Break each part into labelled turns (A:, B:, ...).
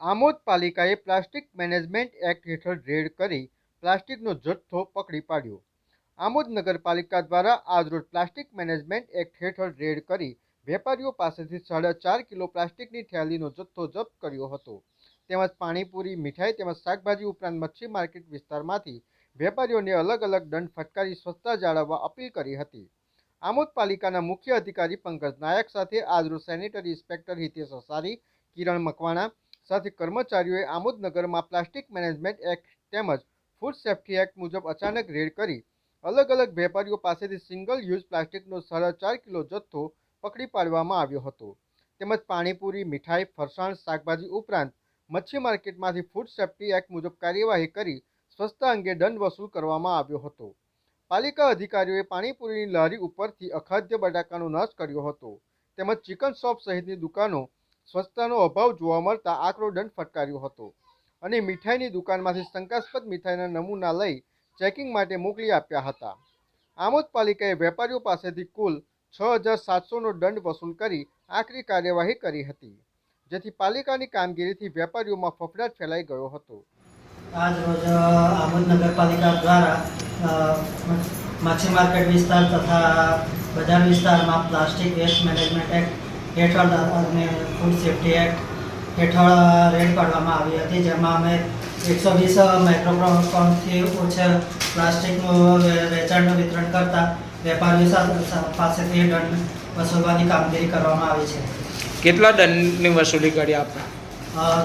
A: આમોદ પાલિકાએ plastic management act હેઠળ raid કરી પ્લાસ્ટિકનો જથ્થો પકડી પાડ્યો. આમોદ નગરપાલિકા દ્વારા આજરોજ પ્લાસ્ટિક મેનેજમેન્ટ એક્ટ હેઠળ રેડ કરી વેપારીઓ પાસેથી સાડા ચાર કિલો પ્લાસ્ટિકની થેલીનો જથ્થો જપ્ત કર્યો હતો. તેમજ પાણીપુરી, મીઠાઈ તેમજ શાકભાજી ઉપરાંત મચ્છી માર્કેટ વિસ્તારમાંથી વેપારીઓને અલગ અલગ દંડ ફટકારી સ્વચ્છતા જાળવવા અપીલ કરી હતી. આમોદ પાલિકાના મુખ્ય અધિકારી પંકજ નાયક સાથે આજરોજ સેનિટરી ઇન્સ્પેક્ટર હિતેશ અસારી, કિરણ મકવાણા સાથે કર્મચારીઓએ આમોદનગરમાં પ્લાસ્ટિક મેનેજમેન્ટ એક્ટ તેમજ ફૂડ સેફ્ટી એક્ટ મુજબ અચાનક રેડ કરી. અલગ અલગ વેપારીઓ પાસેથી સિંગલ યુઝ પ્લાસ્ટિકનો સાડા ચાર કિલો જથ્થો પકડી પાડવામાં આવ્યો હતો. તેમજ પાણીપુરી, મીઠાઈ, ફરસાણ, શાકભાજી ઉપરાંત મચ્છી માર્કેટમાંથી ફૂડ સેફ્ટી એક્ટ મુજબ કાર્યવાહી કરી સ્વચ્છતા અંગે દંડ વસૂલ કરવામાં આવ્યો હતો. પાલિકા અધિકારીઓએ પાણીપુરીની લારી ઉપરથી અખાદ્ય બટાકાનો નાશ કર્યો હતો. તેમજ ચિકન શોપ સહિતની દુકાનો સ્વચ્છતાનો અભાવ જોવા મળતા આકરો દંડ ફટકાર્યો હતો અને મીઠાઈની દુકાનમાંથી શંકાસ્પદ મીઠાઈના નમૂના લઈ ચેકિંગ માટે મોકલી આપ્યા હતા. આમોદ પાલિકાએ વેપારીઓ પાસેથી કુલ છ હજાર સાતસોનો દંડ વસૂલ કરી આખરી કાર્યવાહી કરી હતી, જેથી પાલિકાની કામગીરીથી વેપારીઓમાં ફફડાટ ફેલાઈ ગયો હતો.
B: આજ રોજ આમોદ નગરપાલિકા દ્વારા માછી માર્કેટ વિસ્તાર તથા બજાર વિસ્તારમાં પ્લાસ્ટિક વેસ્ટ મેનેજમેન્ટ એક્ટ હેઠળ અને ફૂડ સેફ્ટી એક્ટ હેઠળ રેડ પાડવામાં આવી હતી જેમાં અમે એકસો વીસ માઇક્રોગ્રામથી ઓછા પ્લાસ્ટિકનું વેચાણનું વિતરણ કરતા વેપારીઓ પાસેથી દંડ વસૂલવાની કામગીરી કરવામાં આવી છે.
C: કેટલા દંડની વસૂલી કરી આપણે?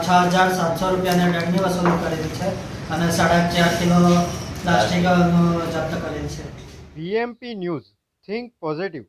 B: છ હજાર સાતસો રૂપિયાની દંડની વસૂલી કરેલી છે અને સાડા ચાર કિલો પ્લાસ્ટિકનું જપ્ત કરેલ છે.
A: VMP news think positive.